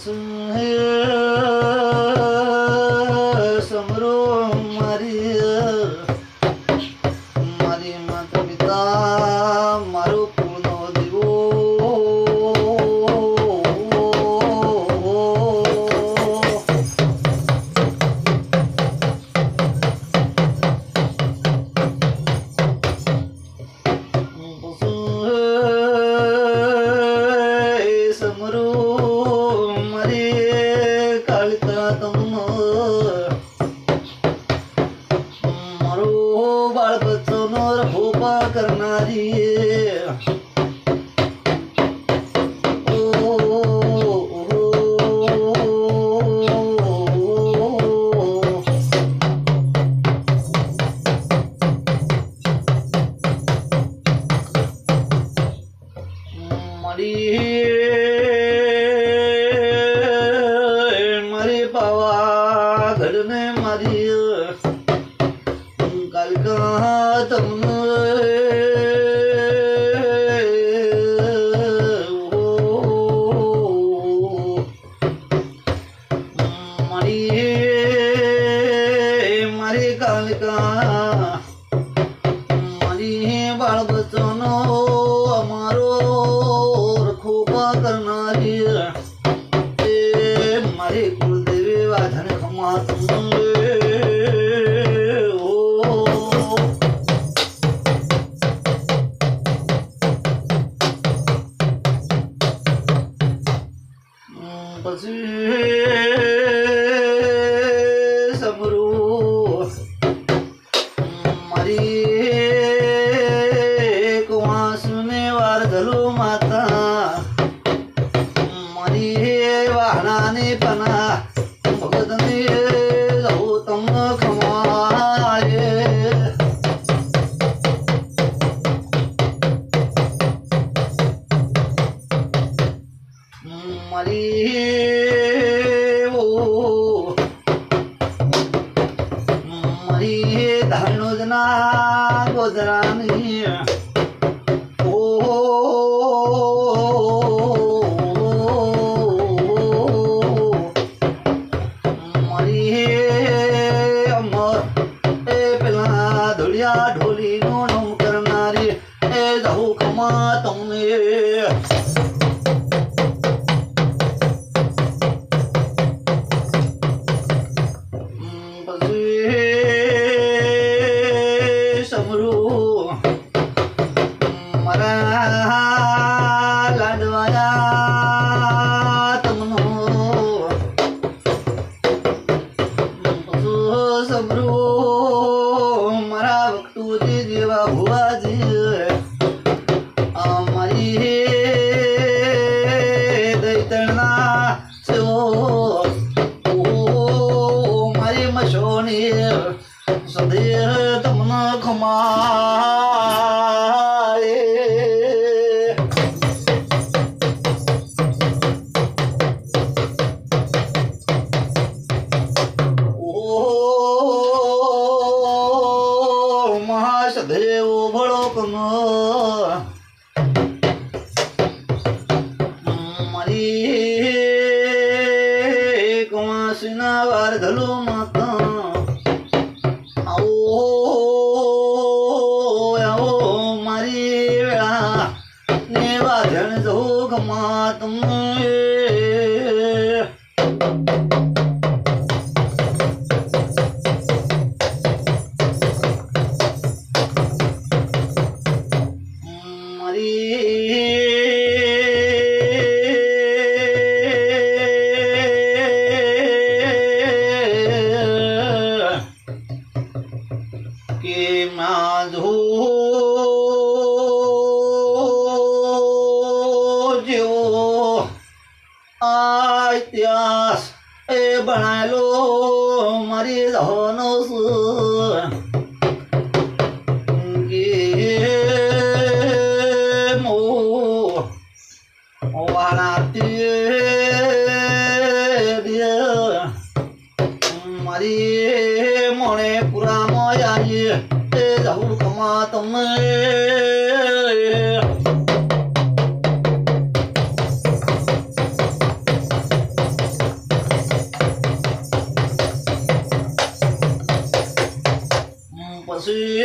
Sahe. పాదము Bazir. મારી ધનુજના ગોજરાની ઢોલી નો નમ કરનારી એ જહુ કમા તમને Maya. Maria. આ ઇતિહાસ એ ભણાયેલો મારી જવાનો મારી મોણે પુરામાં આવીએ એ જવું કમા તમે પછી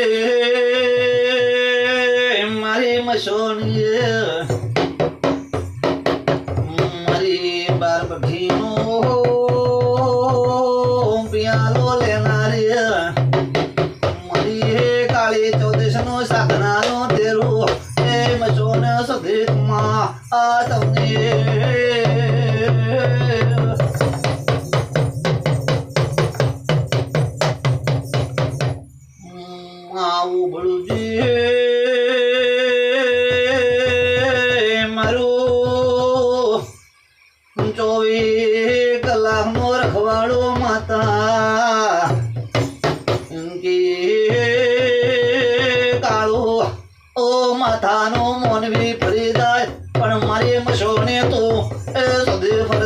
મારી મસોની મારી બાર બઢીનો પિયાલો લેનારી મારી કાળી ચૌદશ નો સાધનાનો તેરું એ મસોને સદેકમાં આ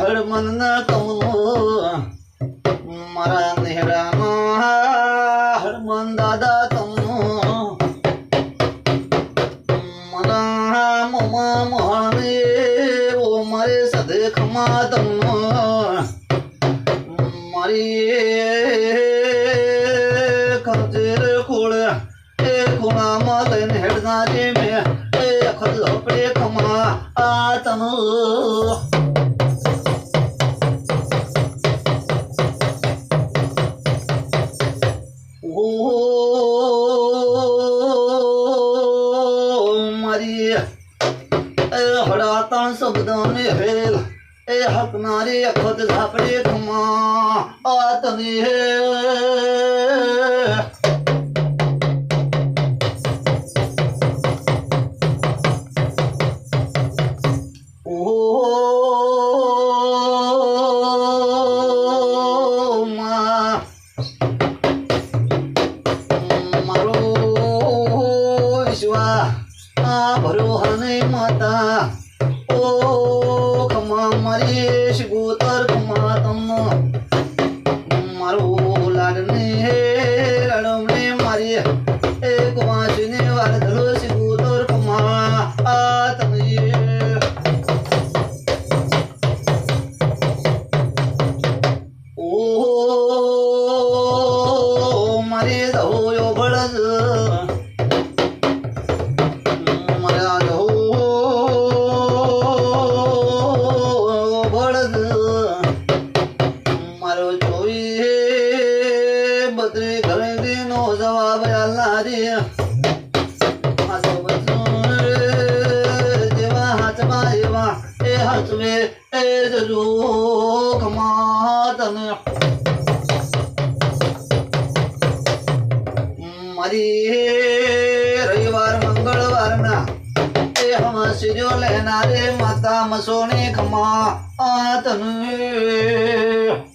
હળમન કમનું મારા નેહરામાં હરમન દાદા તમનું મારા મમા મહાને ઓ મારે સદે ખમા તમનું મારી ખંજેર ખોળ, એ ખૂણામાં લઈને હેડના જે મેં એ લપડે ખમા આ તમનું ઓ મારી. એ હડાતણ શબ્દને હેલ એ હકનારી અખત ઝાપડે ખમા આ તને હે. બત્રી ઘરે નો જવાબ હાચો બધું જેવા હાથમાં એવા એ હાથવે, એ જજો એ હમસીજો લેનારે માતા મસોને આ તને